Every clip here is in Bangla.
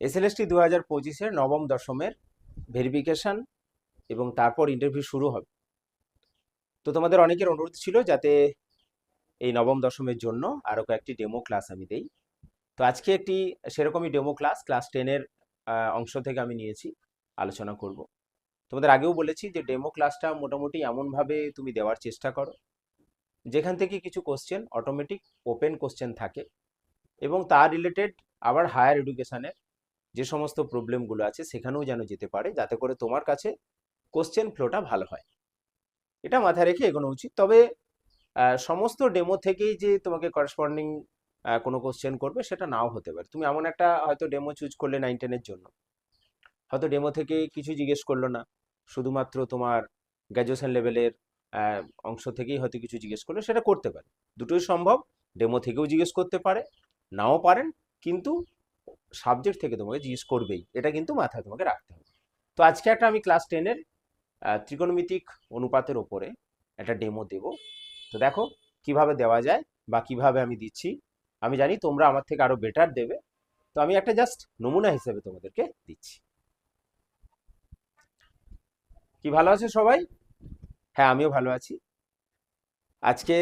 এসএলএসটি দু হাজার পঁচিশের নবম দশমের ভেরিফিকেশন এবং তারপর ইন্টারভিউ শুরু হবে। তো তোমাদের অনেকের অনুরোধ ছিল যাতে এই নবম দশমের জন্য আরও কয়েকটি ডেমো ক্লাস আমি দেই। তো আজকে একটি সেরকমই ডেমো ক্লাস ক্লাস টেনের অংশ থেকে আমি নিয়েছি, আলোচনা করব। তোমাদের আগেও বলেছি যে ডেমো ক্লাসটা মোটামুটি এমনভাবে তুমি দেওয়ার চেষ্টা করো, যেখান থেকে কিছু কোশ্চেন অটোমেটিক ওপেন কোশ্চেন থাকে এবং তার রিলেটেড আবার হায়ার এডুকেশনের যে সমস্ত প্রবলেমগুলো আছে সেখানেও যেন যেতে পারে, যাতে করে তোমার কাছে কোশ্চেন ফ্লোটা ভালো হয়। এটা মাথায় রেখে এগোনো উচিত। তবে সমস্ত ডেমো থেকেই যে তোমাকে করসপন্ডিং কোনো কোশ্চেন করবে সেটা নাও হতে পারে। তুমি এমন একটা হয়তো ডেমো চুজ করলে নাইন টেনের জন্য। হয়তো ডেমো থেকে কিছু জিজ্ঞেস করল না। শুধুমাত্র তোমার গ্র্যাজুয়েশন লেভেলের অংশ থেকেই হয়তো কিছু জিজ্ঞেস করল সেটা করতে পারে। দুটোই সম্ভব। ডেমো থেকেও জিজ্ঞেস করতে পারে। নাও পারেন। কিন্তু সাবজেক্ট থেকে তোমাকে জিজ্ঞেস করবেই। এটা কিন্তু মাথায় তোমাকে রাখতে হবে। তো আজকে একটা আমি ক্লাস টেনের ত্রিকোণমিতিক অনুপাতের ওপরে একটা ডেমো দেব। তো দেখো কীভাবে দেওয়া যায় বা কীভাবে আমি দিচ্ছি। আমি জানি তোমরা আমার থেকে আরও বেটার দেবে। তো আমি একটা জাস্ট নমুনা হিসেবে তোমাদেরকে দিচ্ছি। কি ভালো আছে সবাই? হ্যাঁ আমিও ভালো আছি। আজকে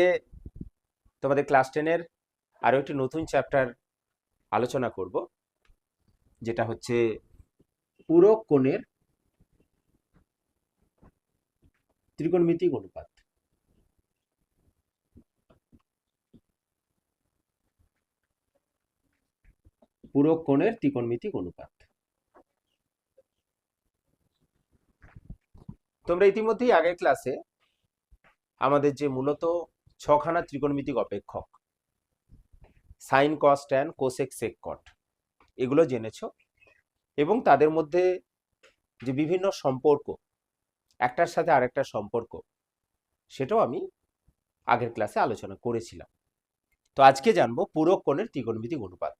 তোমাদের ক্লাস টেনের আরও একটি নতুন চ্যাপ্টার আলোচনা করব। যেটা হচ্ছে পুরো কোণের ত্রিকোণমিতিক অনুপাত। পূরক কোণের ত্রিকোণমিতিক অনুপাত। তোমরা ইতিমধ্যেই আগের ক্লাসে আমাদের যে মূলত ছখানা ত্রিকোণমিতিক অপেক্ষক sine cos tan cosec sec cot এগুলো জেনেছো। এবং তাদের মধ্যে যে বিভিন্ন সম্পর্ক, একটার সাথে আরেকটার সম্পর্ক, সেটাও আমি আগের ক্লাসে আলোচনা করেছিলাম। তো আজকে জানব কোণের ত্রিকোণমিতিক অনুপাত।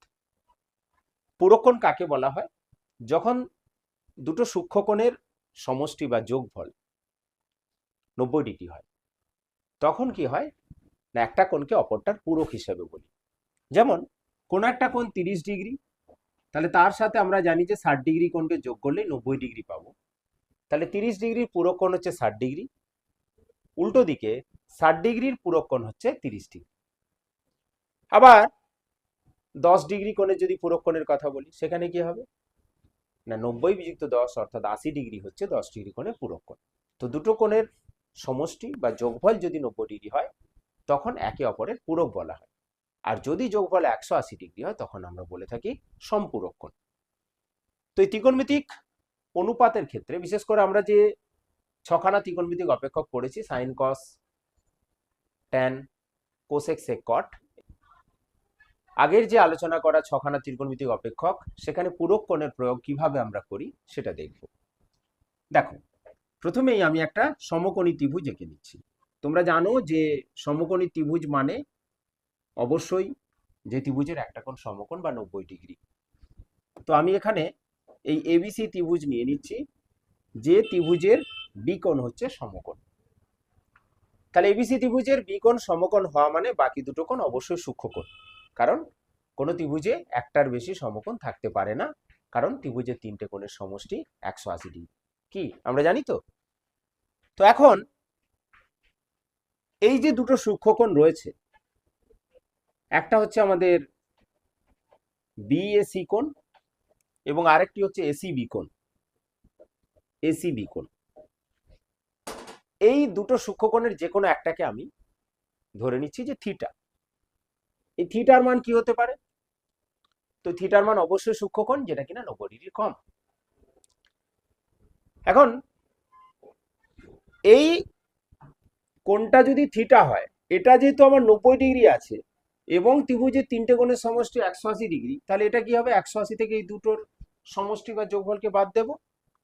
কোণ কাকে বলা হয়? যখন দুটো সূক্ষ্মকোণের সমষ্টি বা যোগফল নব্বই ডিগ্রি হয়, তখন কি হয়? না, একটা কোণকে অপরটার পূরক হিসেবে বলি। যেমন, কোন একটা কোণ তিরিশ ডিগ্রি তাহলে তার সাথে আমরা জানি যে ষাট ডিগ্রি কোণকে যোগ করলে নব্বই ডিগ্রি পাবো। তাহলে তিরিশ ডিগ্রির পূরক কোণ হচ্ছে ষাট ডিগ্রি। উল্টো দিকে ষাট ডিগ্রির পূরক কোণ হচ্ছে তিরিশ ডিগ্রি। আবার দশ ডিগ্রি কোণের যদি পূরক কোণের কথা বলি, সেখানে কি হবে? না, নব্বই বিযুক্ত দশ অর্থাৎ আশি ডিগ্রি হচ্ছে দশ ডিগ্রি কোণের পূরক তো দুটো কোণের সমষ্টি বা যোগফল যদি নব্বই ডিগ্রি হয়, তখন একে অপরের পূরক বলা হয়। আর যদি যোগফল একশো আশি ডিগ্রি হয়, তখন আমরা বলে থাকি সম্পূরক কোণ। তো এই ত্রিকোণমিতিক অনুপাতের ক্ষেত্রে, বিশেষ করে আমরা যে ছখানা ত্রিকোণমিতিক অপেক্ষক করেছি sine cos tan cosec sec cot আগের যে আলোচনা করা ছখানা ত্রিকোণমিতিক অপেক্ষক, সেখানে পূরক কোণের প্রয়োগ কীভাবে আমরা করি, সেটা দেখব। দেখো, প্রথমেই আমি একটা সমকোণী ত্রিভুজ এঁকে নিচ্ছি। তোমরা জানো যে সমকোণী ত্রিভুজ মানে অবশ্যই যে ত্রিভুজের একটা কোণ সমকোণ বা নব্বই ডিগ্রি। তো আমি এখানে এই এবিসি ত্রিভুজ নিয়ে নিচ্ছি, যে ত্রিভুজের বিকোণ হচ্ছে সমকোণ। তাহলে এবিসি ত্রিভুজের বিকোণ সমকোণ হওয়া মানে বাকি দুটো কোণ অবশ্যই সূক্ষ্মকোণ। কারণ কোনো ত্রিভুজে একটার বেশি সমকোণ থাকতে পারে না, কারণ ত্রিভুজের তিনটে কোণের সমষ্টি একশো আশি ডিগ্রি। কি, আমরা জানি তো? তো এখন এই যে দুটো সূক্ষ্মকোণ রয়েছে একটা হচ্ছে আমাদের বিএসি কোণ এবং আরেকটি হচ্ছে এসি কোণ। এসি কোণ। এই দুটো সূক্ষ্মকোণের যে কোনো একটাকে আমি ধরে নিচ্ছি যে থিটা। এই থিটার মান কি হতে পারে? তো থিটার মান অবশ্যই সূক্ষ্মকোণ যেটা কিনা নব্বই ডিগ্রি কম। এখন, এই কোণটা যদি থিটা হয়, এটা যেহেতু আমার নব্বই ডিগ্রি আছে এবং ত্রিভুজের তিনটে কোণের সমষ্টি একশো আশি ডিগ্রি, তাহলে এটা কি হবে? একশো আশি থেকে এই দুটোর সমষ্টি বা যোগফলকে বাদ দেব।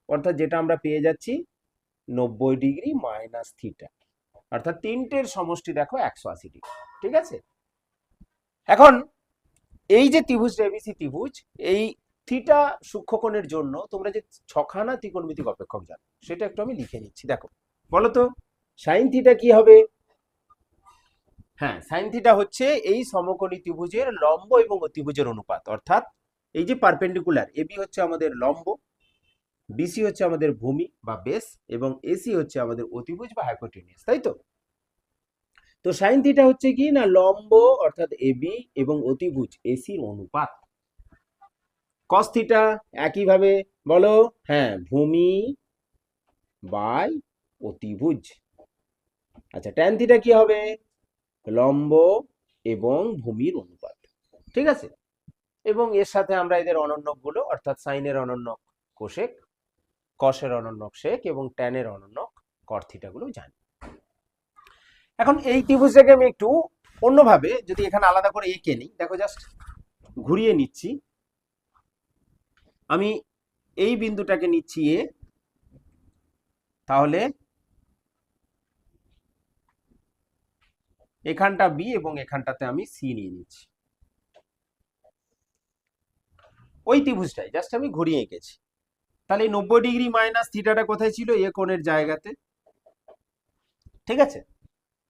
অর্থাৎ যেটা আমরা পেয়ে যাচ্ছি নব্বই ডিগ্রি মাইনাস থিটা। অর্থাৎ তিনটের সমষ্টি দেখো একশো আশি ডিগ্রি। ঠিক আছে? এখন এই যে ত্রিভুজ এবিসি ত্রিভুজ, এই থিটা সূক্ষ্মকোণের জন্য তোমরা যে ছখানা ত্রিকোণমিতিক অপেক্ষক জানো, সেটা একটু আমি লিখে নিচ্ছি। দেখো, বলো তো, সাইন থিটা কি হবে? হ্যাঁ সাইন থিটা হচ্ছে এই সমকোণী ত্রিভুজের লম্ব এবং অতিভুজের অনুপাত। অর্থাৎ এই যে পারপেন্ডিকুলার এবি হচ্ছে আমাদের লম্ব বিসি হচ্ছে আমাদের ভূমি বা বেস এবং এসি হচ্ছে আমাদের অতিভুজ বা হাইপোটেনিয়াস তাই তো? তো সাইন থিটা হচ্ছে কি না, লম্ব, অর্থাৎ এবি এবং অতিভুজ এসির অনুপাত। কস থিটা একইভাবে বলো হ্যাঁ ভূমি বাই অতিভুজ। আচ্ছা ট্যান থিটা কি হবে? লম্ব এবং ভূমির অনুপাত। ঠিক আছে? এবং এর সাথে আমরা এদের অনন্যকগুলো, অর্থাৎ সাইনের অনন্যক কোশেক কসের অনন্যক শেক এবং ট্যানের অনন্যক কর্থিটাগুলো জানি। এখন এই ত্রিভুজটাকে আমি একটু অন্যভাবে যদি এখানে আলাদা করে এঁকে নিই, দেখো জাস্ট ঘুরিয়ে নিচ্ছি। আমি এই বিন্দুটাকে নিচ্ছি এ তাহলে এখানটা বি এবং এখানটাতে আমি সি নিয়ে নিচ্ছি। ওই ত্রিভুজটাই জাস্ট আমি ঘুরিয়ে এঁকেছি। তাহলে নব্বই ডিগ্রি মাইনাস থিটাটা কোথায় ছিল? এ কোণের জায়গাতে। ঠিক আছে?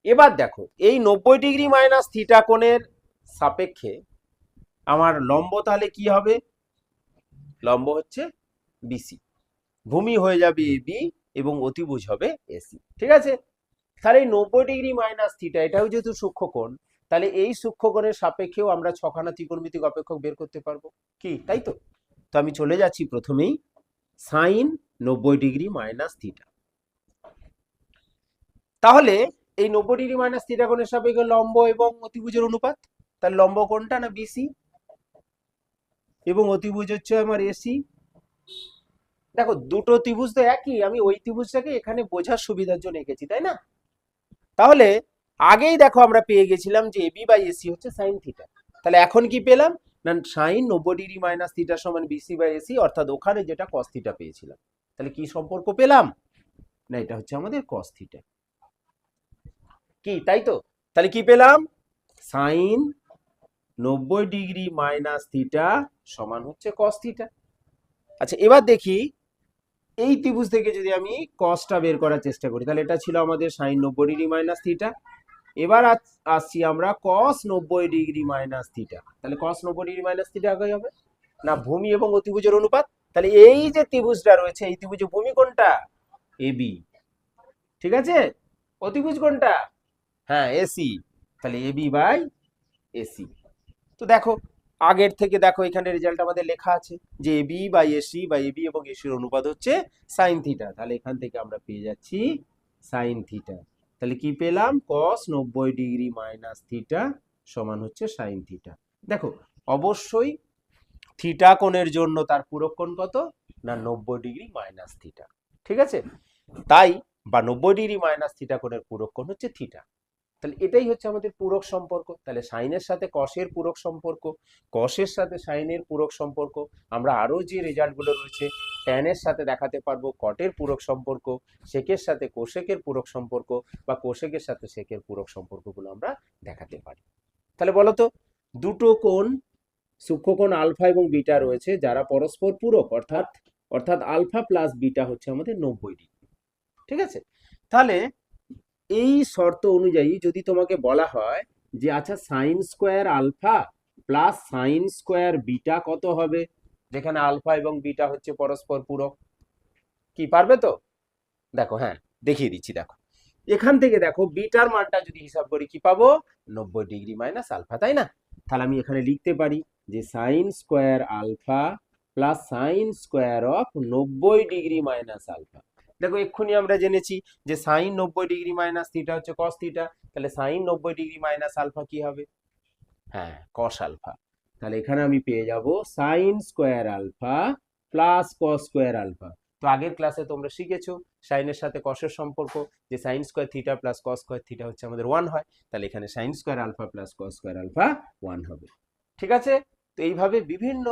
এবার দেখো, এই নব্বই ডিগ্রি মাইনাস থিটা কোণের সাপেক্ষে আমার লম্ব তাহলে কি হবে? লম্ব হচ্ছে বিসি ভূমি হয়ে যাবে বি এবং অতিভুজ হবে এসি ঠিক আছে? তাহলে এই নব্বই ডিগ্রি মাইনাস থিটা এটাও যেহেতু সূক্ষ্মকোণ, তাহলে এই সূক্ষ্মকোণের সাপেক্ষেও আমরা ছখানা ত্রিকোণমিতিক অপেক্ষক বের করতে পারব। কি? তাই তো? তো আমি চলে যাচ্ছি প্রথমেই সাইন নব্বই ডিগ্রি মাইনাস থিটা তাহলে এই নব্বই ডিগ্রি মাইনাস থিটা কোণের সাপেক্ষে লম্ব এবং অতিভুজের অনুপাত? তার লম্ব কোণটা না বিসি এবং অতিভুজ হচ্ছে আমার এসি দেখো, দুটো ত্রিভুজ তো একই, আমি ওই ত্রিভুজটাকে এখানে বোঝার সুবিধার জন্য এঁকেছি, তাই না? তাহলে আগেই দেখো আমরা পেয়ে গেছিলাম যে এবি বাই এসি হচ্ছে সাইন থিটা তাহলে এখন কি পেলাম? না সাইন নব্বই ডিগ্রি মাইনাস থিটা সমান বিসি বাই এসি অর্থাৎ ওখানে যেটা কস থিটা পেয়েছিলাম। তাহলে কি সম্পর্ক পেলাম? না, এটা হচ্ছে আমাদের কস থিটা কি, তাই তো? তাহলে কি পেলাম? সাইন নব্বই ডিগ্রি মাইনাস থিটা সমান হচ্ছে কস থিটা আচ্ছা এবার দেখি এই ত্রিভুজ থেকে যদি আমি কসটা বের করার চেষ্টা করি, তাহলে এটা ছিল আমাদের সাইন নব্বই ডিগ্রি মাইনাস থিটা এবার আস- আসছি আমরা কস নব্বই ডিগ্রি মাইনাস থিটা তাহলে কস নব্বই ডিগ্রি মাইনাস থিটা আগে হবে? না, ভূমি এবং অতিভুজের অনুপাত? তাহলে এই যে ত্রিভুজটা রয়েছে, এই ত্রিভুজে ভূমি কোনটা? এবি ঠিক আছে? অতিভুজ কোনটা? হ্যাঁ এসি তাহলে এবি বাই এসি তো দেখো আগের থেকে দেখো এখানে রেজাল্ট আমাদের লেখা আছে যে এবি বাই এসি বা এবি এবং এসির অনুপাত হচ্ছে সাইন থিটা তাহলে এখান থেকে আমরা পেয়ে যাচ্ছি সাইন থিটা তাহলে কি পেলাম? কস নব্বই ডিগ্রি মাইনাস থিটা সমান হচ্ছে সাইন থিটা দেখো, অবশ্যই থিটা কোণের জন্য তার পূরক কোণ কত? না, নব্বই ডিগ্রি মাইনাস থিটা ঠিক আছে? তাই বা নব্বই ডিগ্রি মাইনাস থিটা কোণের পূরক কোণ হচ্ছে থিটা তাহলে এটাই হচ্ছে আমাদের পূরক সম্পর্ক। তাহলে সাইনের সাথে কসের পূরক সম্পর্ক কসের সাথে সাইনের পূরক সম্পর্ক, আমরা আরও যে রেজাল্টগুলো রয়েছে ট্যানের সাথে দেখাতে পারব কটের পূরক সম্পর্ক সেকের সাথে কোশেকের পূরক সম্পর্ক বা কোশেকের সাথে সেকের পূরক সম্পর্কগুলো আমরা দেখাতে পারি। তাহলে বলো তো, দুটো কোণ সূক্ষ্মকোণ আলফা এবং বিটা রয়েছে, যারা পরস্পর পূরক, অর্থাৎ অর্থাৎ আলফা প্লাস বিটা হচ্ছে আমাদের নব্বই ডিগ্রি। ঠিক আছে? তাহলে এই শর্ত অনুযায়ী যদি তোমাকে বলা হয় যে আচ্ছা sine square alpha plus sine square beta কত হবে? যেখানে আলফা এবং বিটা হচ্ছে পরস্পর পূরক। কি পারবে তো? দেখো হ্যাঁ দেখিয়ে দিচ্ছি, দেখো। এখান থেকে দেখো বিটার মানটা যদি হিসাব করি, কি পাবো? নব্বই ডিগ্রি মাইনাস আলফা তাই না? তাহলে আমি এখানে লিখতে পারি যে sine square alpha plus sine square of নব্বই ডিগ্রি মাইনাস আলফা দেখো, এক্ষুনি আমরা জেনেছি যে সাইন নব্বই ডিগ্রি মাইনাস থিটা হচ্ছে কস থিটা তাহলে সাইন নব্বই ডিগ্রি মাইনাস আলফা কি হবে? হ্যাঁ কস আলফা তাহলে এখানে আমি পেয়ে যাব sine square alpha plus cos square alpha তো আগের ক্লাসে তোমরা শিখেছো সাইনের সাথে কসের সম্পর্ক, যে sine square theta plus cos square theta হচ্ছে আমাদের ওয়ান হয়, তাহলে এখানে sine square alpha plus cos square alpha one হবে। ঠিক আছে? তো এইভাবে বিভিন্ন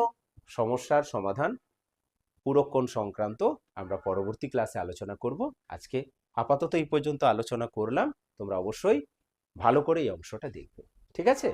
সমস্যার সমাধান পুরক্ষণ সংক্রান্ত আমরা পরবর্তী ক্লাসে আলোচনা করব। আজকে আপাতত এই পর্যন্ত আলোচনা করলাম। তোমরা অবশ্যই ভালো করে এই অংশটা দেখবে। ঠিক আছে?